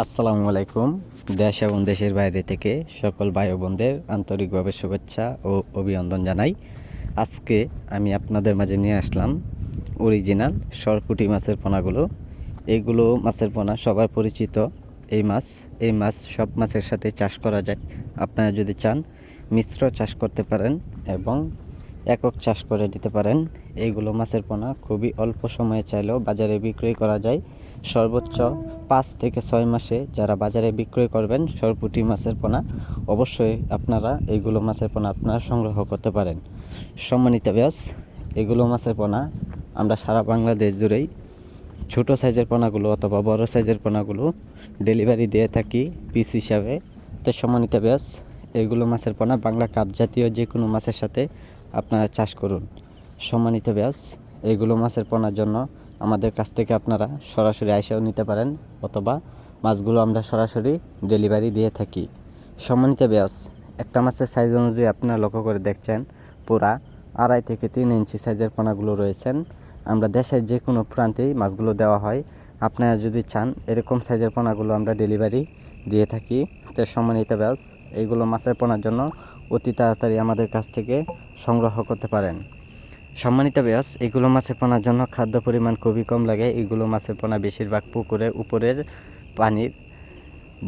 আসসালামু আলাইকুম। দেশ এবং দেশের বাইরে থেকে সকল ভাই বোনদের আন্তরিকভাবে শুভেচ্ছা ও অভিনন্দন জানাই। আজকে আমি আপনাদের মাঝে নিয়ে আসলাম অরিজিনাল সরপুটি মাছের পোনাগুলো। এইগুলো মাছের পোনা সবার পরিচিত এই মাছ। এই মাছ সব মাছের সাথে চাষ করা যায়। আপনারা যদি চান মিশ্র চাষ করতে পারেন এবং একক চাষ করে দিতে পারেন। এইগুলো মাছের পোনা খুবই অল্প সময়ে চাইলেও বাজারে বিক্রয় করা যায়। সর্বোচ্চ পাঁচ থেকে ছয় মাসে যারা বাজারে বিক্রয় করবেন সরপুটি মাছের পোনা, অবশ্যই আপনারা এইগুলো মাছের পোনা আপনারা সংগ্রহ করতে পারেন। সম্মানিত ব্যাস এগুলো মাছের পোনা আমরা সারা বাংলাদেশ জুড়েই ছোট সাইজের পোনাগুলো অথবা বড় সাইজের পোনাগুলো ডেলিভারি দিয়ে থাকি পিস হিসাবে। তো সম্মানিত ব্যাস এগুলো মাছের পোনা বাংলা কাপ জাতীয় যে কোনো মাছের সাথে আপনারা চাষ করুন। সম্মানিত ব্যাস এগুলো মাছের পোনার জন্য আমাদের কাছ থেকে আপনারা সরাসরি আইসাও নিতে পারেন অথবা মাছগুলো আমরা সরাসরি ডেলিভারি দিয়ে থাকি। সম্মানিত ব্যাস একটা মাছের সাইজ অনুযায়ী আপনারা লক্ষ্য করে দেখছেন, পুরা আড়াই থেকে তিন ইঞ্চি সাইজের পোনাগুলো রয়েছেন আমরা দেশের যে কোনো প্রান্তেই মাছগুলো দেওয়া হয়। আপনারা যদি চান, এরকম সাইজের পোনাগুলো আমরা ডেলিভারি দিয়ে থাকি। তো সম্মানিত ব্যাস এইগুলো মাছের পোনার জন্য অতি তাড়াতাড়ি আমাদের কাছ থেকে সংগ্রহ করতে পারেন। সম্মানিত ব্যাস এগুলো মাছের পোনার জন্য খাদ্য পরিমাণ খুবই কম লাগে। এগুলো মাছের পোনা বেশিরভাগ পুকুরে, উপরের পানির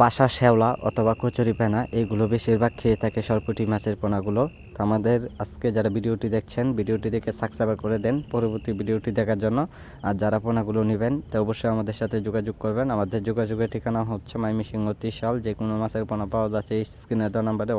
বাসা শ্যাওলা অথবা কচুরি পেনা, এগুলো বেশিরভাগ খেয়ে থাকে সরপুটি মাছের পোনাগুলো। তো আমাদের আজকে যারা ভিডিওটি দেখছেন, ভিডিওটি দেখে সাবস্ক্রাইব করে দেন, পরবর্তী ভিডিওটি দেখার জন্য। আর যারা পোনাগুলো নেবেন, তো অবশ্যই আমাদের সাথে যোগাযোগ করবেন। আমাদের যোগাযোগের ঠিকানা হচ্ছে মাইমিসিংহ ত্রিশাল যে কোনো মাছের পোনা পাওয়া যাচ্ছে এই স্ক্রিনের দেওয়া নাম্বারে